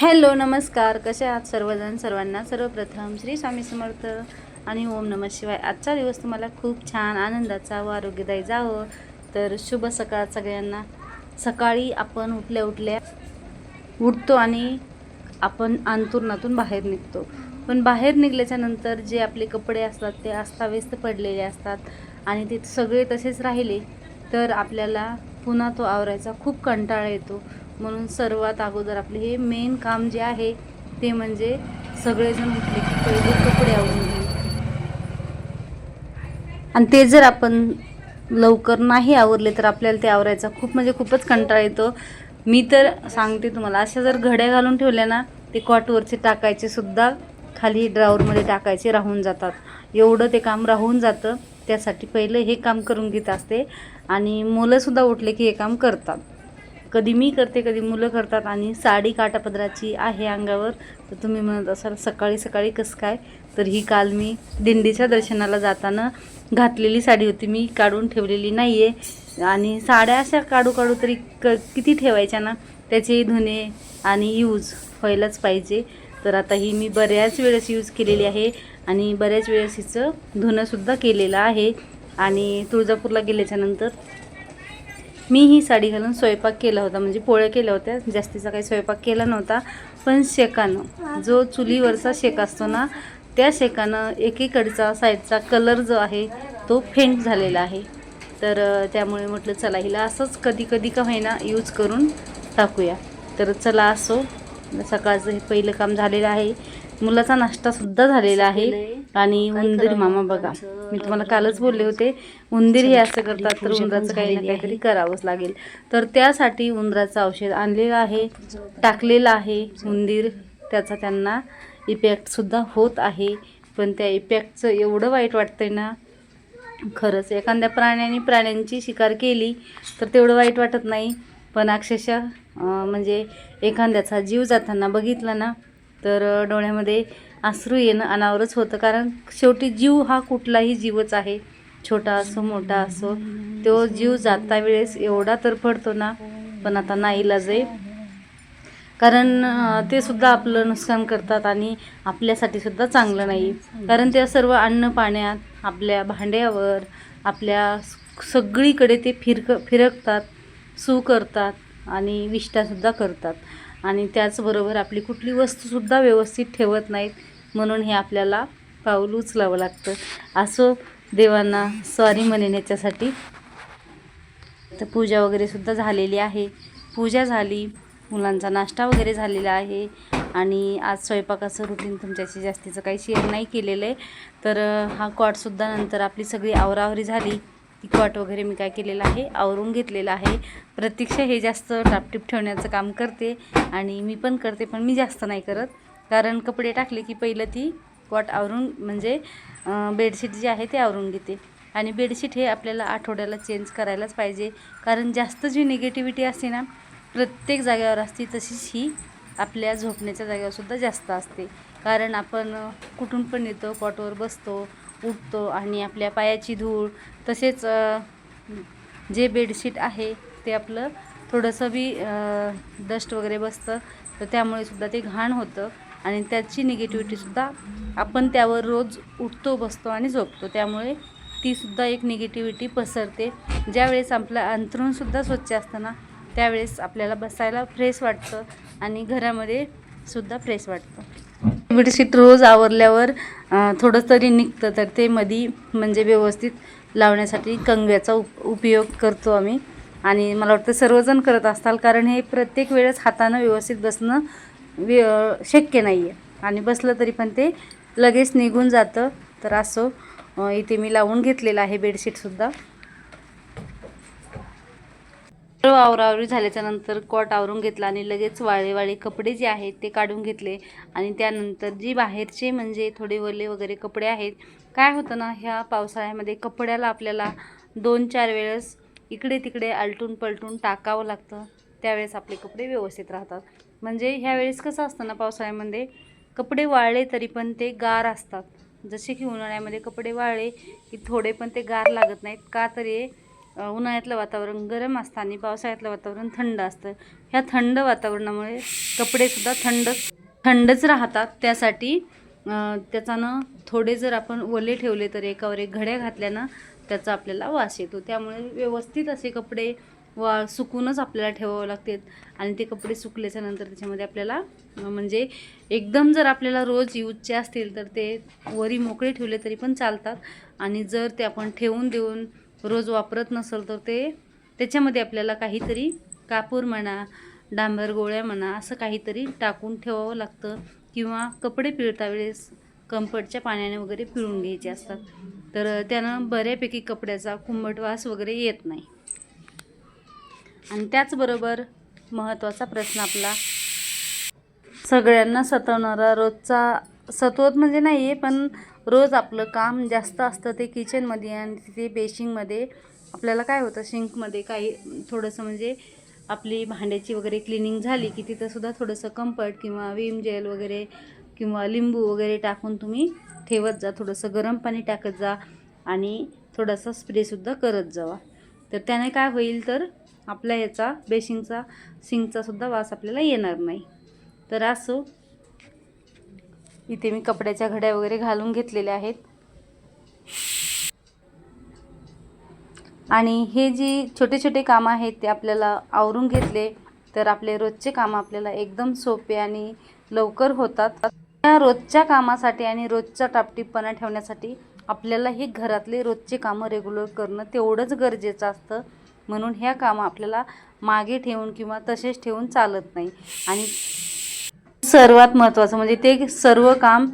Hello नमस्कार. कसे आहात सर्वजण? सर्वांना सर्वप्रथम श्री स्वामी समर्थ आणि ओम नम शिवाय. आजचा दिवस तुम्हाला खूप छान आनंदाचा व आरोग्यदायी जावं. तर शुभ सकाळ सगळ्यांना. सकाळी आपण उठल्या उठल्या उठतो आणि आपण अंतुरणातून बाहेर निघतो. पण बाहेर निघल्याच्या नंतर जे आपले कपडे असतात ते अस्ताव्यस्त पडलेले असतात आणि ते सगळे तसेच राहिले तर आपल्याला पुन्हा तो आवरायचा खूप कंटाळा येतो. म्हणून सर्वात अगोदर आपले हे मेन काम जे आहे ते म्हणजे सगळेजण उठले की पहिले कपडे आवरून घेऊ आणि ते जर आपण लवकर नाही आवरले तर आपल्याला ते आवरायचा खूप म्हणजे खूपच कंटाळा येतो. मी तर सांगते तुम्हाला अशा जर घड्या घालून ठेवल्या ना ते कॉटवरचे टाकायचे सुद्धा खाली ड्रावरमध्ये टाकायचे राहून जातात. एवढं ते काम राहून जातं. त्यासाठी पहिलं हे काम करून घेत असते. आणि मुलंसुद्धा उठले की हे काम करतात. कधी मी करते कधी मुलं करतात आणि साडी काटापदराची आहे अंगावर. तर तुम्ही म्हणत असाल सकाळी सकाळी कसं काय? तर ही काल मी दिंडीच्या दर्शनाला जाताना घातलेली साडी होती. मी काढून ठेवलेली नाही आहे आणि साड्या अशा काढू काढू तरी क किती ठेवायच्या ना? त्याचे धुणे आणि यूज व्हायलाच पाहिजे. तर आता ही मी बऱ्याच वेळेस यूज केलेली आहे आणि बऱ्याच वेळेस हिचं धुणंसुद्धा केलेलं आहे. आणि तुळजापूरला गेल्याच्यानंतर मी ही साडी घालून स्वयंपाक केला होता. म्हणजे पोळ्या केल्या होत्या. जास्तीचा काही स्वयंपाक केला नव्हता. पण शेकानं जो चुलीवरचा शेक असतो ना त्या शेकानं एकीकडचा साईडचा कलर जो आहे तो फेंट झालेला आहे. तर त्यामुळे म्हटलं चला हिला असंच कधी कधी का होईना यूज करून टाकूया. तर चला असो. सकाळचं हे पहिलं काम झालेलं आहे. मुलाचा नाश्तासुद्धा झालेला आहे. आणि उंदीर मामा बघा. मी तुम्हाला कालच बोलले होते उंदीर हे असं करतात तर उंदराचं काही ना काहीतरी करावंच लागेल. तर त्यासाठी उंदराचं औषध आणलेलं आहे टाकलेलं आहे उंदीर. त्याचा त्यांना इफेक्टसुद्धा होत आहे. पण त्या इफेक्टचं एवढं वाईट वाटतंय ना खरंच. एखाद्या प्राण्याने प्राण्यांची शिकार केली तर तेवढं वाईट वाटत नाही. पण अक्षरशः म्हणजे एखाद्याचा जीव जाताना बघितला ना तर डोळ्यामध्ये अश्रू येणं अनावरच होतं. कारण शेवटी जीव हा कुठलाही जीवच आहे. छोटा असो मोठा असो तो जीव जाता वेळेस एवढा तर पडतो ना. पण आता नाईलाज आहे कारण ते सुद्धा आपलं नुकसान करतात आणि आपल्यासाठी सुद्धा चांगलं नाही. कारण त्या सर्व अन्न पाण्यात आपल्या भांड्यावर आपल्या सगळीकडे ते फिरक फिरकतात सू करतात आणि विष्ठासुद्धा करतात. आणि त्याचबरोबर आपली कुठली वस्तूसुद्धा व्यवस्थित ठेवत नाहीत म्हणून हे आपल्याला पाऊल उचलावं लागतं. असो देवांना सॉरी म्हणेन याच्यासाठी. तर पूजा वगैरे सुद्धा झालेली आहे. पूजा झाली मुलांचा नाश्ता वगैरे झालेला आहे आणि आज स्वयंपाकाचं रुटीन तुमच्याशी जास्तीचं काही शेअर नाही केलेलं आहे. तर हा कॉटसुद्धा नंतर आपली सगळी आवरावरी झाली. कॉट वगैरे मी काय केलेलं आहे आवरून घेतलेलं आहे. प्रतीक्षा हे जास्त टापटीप ठेवण्याचं काम करते आणि मी पण करते पण मी जास्त नाही करत. कारण कपडे टाकले की पहिलं ती कॉट आवरून म्हणजे बेडशीट जे आहे ते आवरून घेते. आणि बेडशीट हे आपल्याला आठवड्याला चेंज करायलाच पाहिजे. कारण जास्त जी निगेटिव्हिटी असते ना प्रत्येक जागेवर असते तशीच ही आपल्या झोपण्याच्या जागेवरसुद्धा जास्त असते. कारण आपण कुठून पण येतो कॉटवर बसतो उठतो आणि आपल्या पायाची धूळ तसेच जे बेडशीट आहे ते आपलं थोडंसं बी डस्ट वगैरे बसतं. तर त्यामुळे सुद्धा ते घाण होतं आणि त्याची निगेटिव्हिटीसुद्धा आपण त्यावर रोज उठतो बसतो आणि झोपतो. त्यामुळे तीसुद्धा एक निगेटिव्हिटी पसरते. ज्यावेळेस आपलं अंथरूणसुद्धा स्वच्छ असतं ना त्यावेळेस आपल्याला बसायला फ्रेश वाटतं आणि घरामध्ये सुद्धा फ्रेश वाटतं. बेडशीट रोज आवरल्यावर थोडंसं थोडं तरी निघतं तर ते मधी म्हणजे व्यवस्थित लावण्यासाठी कंगव्याचा उप उपयोग करतो आम्ही. आणि मला वाटतं सर्वजण करत असताल कारण हे प्रत्येक वेळेस हातानं व्यवस्थित बसणं व्य शक्य नाही आहे आणि बसलं तरी पण ते लगेच निघून जातं. तर असो इथे मी लावून घेतलेलं आहे बेडशीटसुद्धा सर्व आवरावरी झाल्याच्यानंतर कॉट आवरून घेतला आणि लगेच वाळे वाळे कपडे जे आहेत ते काढून घेतले. आणि त्यानंतर जी बाहेरचे म्हणजे थोडे वले वगैरे कपडे आहेत काय होतं ना ह्या पावसाळ्यामध्ये कपड्याला आपल्याला दोन चार वेळेस इकडे तिकडे आलटून पलटून टाकावं लागतं. त्यावेळेस आपले कपडे व्यवस्थित राहतात. म्हणजे ह्या वेळेस कसं असतं ना पावसाळ्यामध्ये कपडे वाळले तरी पण ते गार असतात. जसे की उन्हाळ्यामध्ये कपडे वाळले की थोडे पण ते गार लागत नाहीत. का तरी उन्हाळ्यातलं वातावरण गरम असतं आणि पावसाळ्यातलं वातावरण थंड असतं. ह्या थंड वातावरणामुळे कपडेसुद्धा थंड थंडच राहतात. त्यासाठी त्याच्यानं थोडे जर आपण ओले ठेवले तर एकावर एक घड्या घातल्यानं त्याचा आपल्याला वास येतो. त्यामुळे व्यवस्थित असे कपडे वा सुकूनच आपल्याला ठेवावं लागतात आणि ते कपडे सुकल्याच्या नंतर त्याच्यामध्ये आपल्याला म्हणजे एकदम जर आपल्याला रोज यूजचे असतील तर ते वरी मोकळे ठेवले तरी पण चालतात. आणि जर ते आपण ठेवून देऊन रोज वापरत नसेल तर ते त्याच्यामध्ये आपल्याला काहीतरी कापूर म्हणा डांबर गोळ्या म्हणा असं काहीतरी टाकून ठेवावं लागतं. किंवा कपडे पिळता वेळेस कम्फर्टच्या पाण्याने वगैरे पिळून घ्यायचे असतात. तर त्यानं बऱ्यापैकी कपड्याचा कुंभट वास वगैरे येत नाही. आणि त्याचबरोबर महत्त्वाचा प्रश्न आपला सगळ्यांना सतवणारा रोजचा सतवत म्हणजे नाही आहे पण रोज आपलं काम जास्त असतं ते किचनमध्ये आणि तिथे बेशिंगमध्ये आपल्याला काय होतं शिंकमध्ये काही थोडंसं म्हणजे आपली भांड्याची वगैरे क्लिनिंग झाली की तिथंसुद्धा थोडंसं कम्फर्ट किंवा विम जेल वगैरे किंवा लिंबू वगैरे टाकून तुम्ही ठेवत जा थोडंसं गरम पाणी टाकत जा आणि थोडासा स्प्रेसुद्धा करत जावा. तर त्याने काय होईल तर आपल्या ह्याचा बेशिंगचा सिंकचासुद्धा वास आपल्याला येणार नाही. तर असो इथे मी कपड्याच्या घड्या वगैरे घालून घेतलेल्या आहेत. आणि हे जी छोटे छोटे कामं आहेत ते आपल्याला आवरून घेतले तर आपले रोजचे कामं आपल्याला एकदम सोपे आणि लवकर होतात. या रोजच्या कामासाठी आणि रोजचा टापटीपणा ठेवण्यासाठी आपल्याला हे घरातले रोजचे कामं रेग्युलर करणं तेवढंच गरजेचं असतं. म्हणून ह्या कामं आपल्याला मागे ठेवून किंवा तसेच ठेवून चालत नाही. आणि सर्वात महत्त्वाचं म्हणजे ते सर्व काम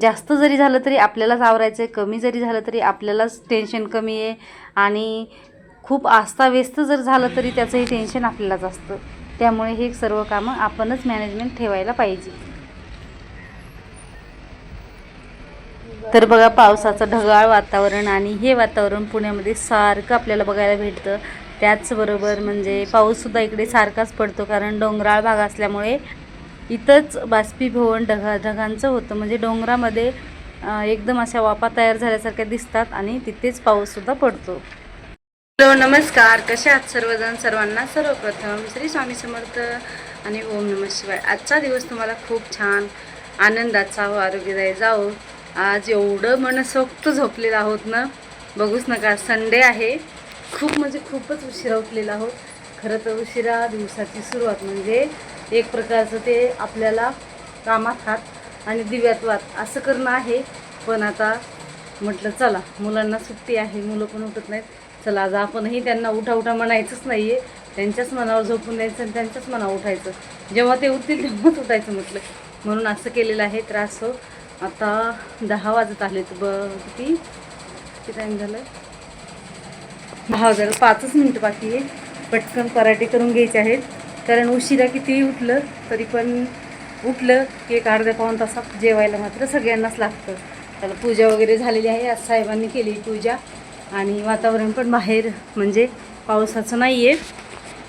जास्त जरी झालं तरी आपल्यालाच आवरायचं आहे कमी जरी झालं तरी आपल्यालाच टेन्शन कमी आहे आणि खूप आस्ताव्यस्त जर झालं तरी त्याचंही टेन्शन आपल्यालाच असतं. त्यामुळे हे सर्व कामं आपणच मॅनेजमेंट ठेवायला पाहिजे. तर बघा पावसाचं ढगाळ वातावरण आणि हे वातावरण पुण्यामध्ये सारखं आपल्याला बघायला भेटतं. त्याचबरोबर म्हणजे पाऊससुद्धा इकडे सारखाच पडतो कारण डोंगराळ भाग असल्यामुळे इथंच बाष्पीभवन ढगा ढगांचं होतं. म्हणजे डोंगरामध्ये एकदम अशा वापा तयार झाल्यासारख्या दिसतात आणि तिथेच पाऊससुद्धा पडतो. हॅलो नमस्कार. कसे आहात सर्वजण? सर्वांना सर्वप्रथम श्री स्वामी समर्थ आणि ओम नमः शिवाय. आजचा दिवस तुम्हाला खूप छान आनंदाचा व आरोग्यदायी जाओ आज एवढं मनसोक्त झोपलेलं आहोत ना? बघूच नका संडे आहे. खूप म्हणजे खूपच उशिरा उठलेला आहोत. खरं तर उशिरा दिवसाची सुरुवात म्हणजे एक प्रकारचं ते आपल्याला कामात हात आणि दिव्यात वात असं करणं आहे. पण आता म्हटलं चला मुलांना सुट्टी आहे मुलं पण उठत नाहीत. चला आज आपणही त्यांना उठा उठा म्हणायचंच नाही आहे त्यांच्याच मनावर झोपून द्यायचं आणि त्यांच्याच मनावर उठायचं. जेव्हा ते उठतील तेव्हाच उठायचं म्हटलं. म्हणून असं केलेलं आहे. त्रास हो. आता दहा वाजत आलेत ब किती? किती टाईम झालं? दहा वाजायला पाचच मिनटं बाकी आहे. पटकन पराठे करून घ्यायचे आहेत. कारण उशिरा कितीही उठलं तरी पण उठलं की एक अर्ध्या पाऊन तासात जेवायला मात्र सगळ्यांनाच लागतं. त्याला पूजा वगैरे झालेली आहे आज साहेबांनी केली पूजा. आणि वातावरण पण बाहेर म्हणजे पावसाचं नाही आहे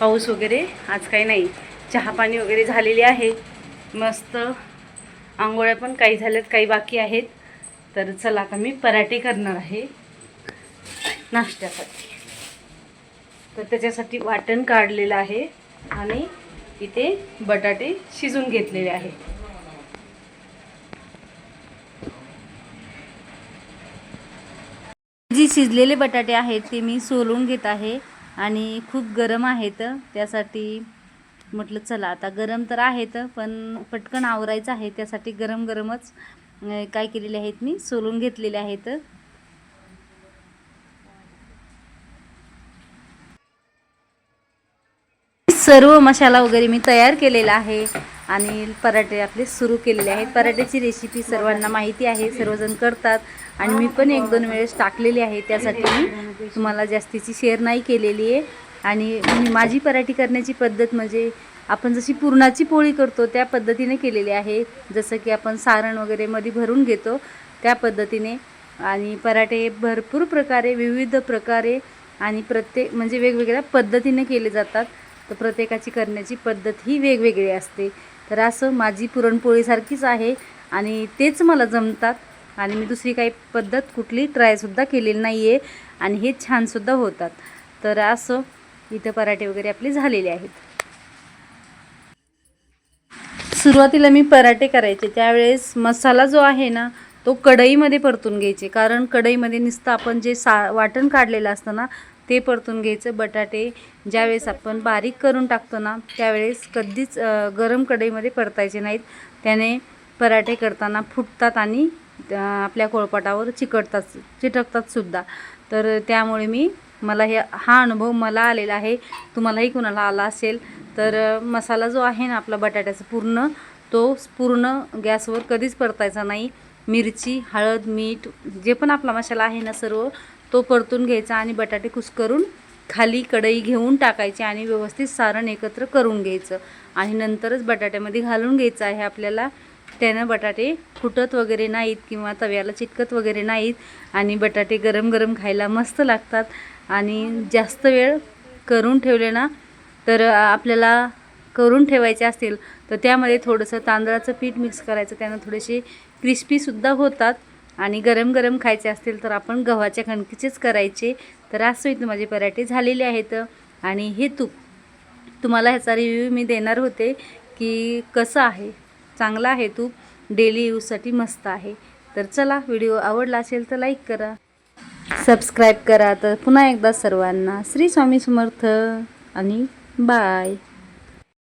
पाऊस वगैरे आज काही नाही. चहापाणी वगैरे झालेली आहे. मस्त आंघोळ्या पण काही झाल्यात काही बाकी आहेत. तर चला आता मी पराठे करणार आहे. नाश्त्यासाठी. तर त्याच्यासाठी वाटण काढलेलं आहे. आणि इथे बटाटे शिजून घेतलेले आहे जी शिजलेले बटाटे आहेत ते मी सोलून घेत आहे आणि खूप गरम आहेत. त्यासाठी म्हटलं चला आता गरम तर आहेत पण पटकन आवरायचं आहे. त्यासाठी गरम गरमच काय केलेले आहेत मी सोलून घेतलेले आहेत. सर्व मसाला वगैरे मी तयार केलेला आहे. आणि पराठे आपले सुरू केलेले आहेत. पराठ्याची रेसिपी सर्वांना माहिती आहे. सर्वजण करतात. आणि मी पण एक दोन वेळेस टाकलेली आहे. त्यासाठी मी तुम्हाला जास्तीची शेअर नाही केलेली आहे. आणि मी माझी पराठी करण्याची पद्धत म्हणजे आपण जशी पुरणाची पोळी करतो त्या पद्धतीने केलेली आहे. जसं की आपण सारण वगैरे मध्ये भरून घेतो त्या पद्धतीने. आणि पराठे भरपूर प्रकारे विविध प्रकारे आणि प्रत्येक म्हणजे वेगवेगळ्या पद्धतीने केले जातात. तर प्रत्येकाची करण्याची पद्धत ही वेगवेगळी असते. तर असं माझी पुरणपोळीसारखीच आहे आणि तेच मला जमतात आणि मी दुसरी काही पद्धत कुठली ट्रायसुद्धा केलेली नाही आहे आणि हे छानसुद्धा होतात. तर असं इथं पराठे वगैरे आपले झालेले आहेत. सुरुवातीला मी पराठे करायचे. त्यावेळेस मसाला जो आहे ना तो कढईमध्ये परतून घ्यायचे. कारण कढईमध्ये नुसतं आपण जे सा वाटण काढलेलं असतं ना ते परतून घ्यायचं बटाटे ज्यावेळेस आपण बारीक करून टाकतो ना त्यावेळेस कधीच गरम कढईमध्ये परतायचे नाहीत. त्याने पराठे करताना फुटतात आणि आपल्या कोळपाटावर चिकटतात चिटकतात सुद्धा. तर त्यामुळे मी मला हे हा अनुभव मला आलेला आहे. तुम्हालाही कुणाला आला असेल तर मसाला जो आहे ना आपला बटाट्याचा पूर्ण तो पूर्ण गॅसवर कधीच परतायचा नाही. मिरची हळद मीठ जे पण आपला मसाला आहे ना सर्व तो परतून घ्यायचा आणि बटाटे कुस्करून खाली कढई घेऊन टाकायची आणि व्यवस्थित सारण एकत्र करून घ्यायचं. आणि नंतरच बटाट्यामध्ये घालून घ्यायचं आहे आपल्याला. त्यानं बटाटे फुटत वगैरे नाहीत किंवा तव्याला चिटकत वगैरे नाहीत आणि बटाटे गरम गरम खायला मस्त लागतात. आणि जास्त वेळ करून ठेवले ना तर आपल्याला करून ठेवायचे असतील तर त्यामध्ये थोडंसं तांदळाचं पीठ मिक्स करायचं. त्यानं थोडेसे क्रिस्पीसुद्धा होतात. आणि गरम गरम खायचे असतील तर आपण गव्हाच्या कणकीचेच करायचे. तर असं इथं माझे पराठे झालेले आहेत. आणि हे तूप. तुम्हाला ह्याचा रिव्ह्यू मी देणार होते की कसं आहे? चांगला आहे तूप? डेली यूजसाठी मस्त आहे. तर चला व्हिडिओ आवडला असेल तर लाईक करा. सबस्क्राईब करा. तर पुन्हा एकदा सर्वांना. श्री स्वामी समर्थ. आणि बाय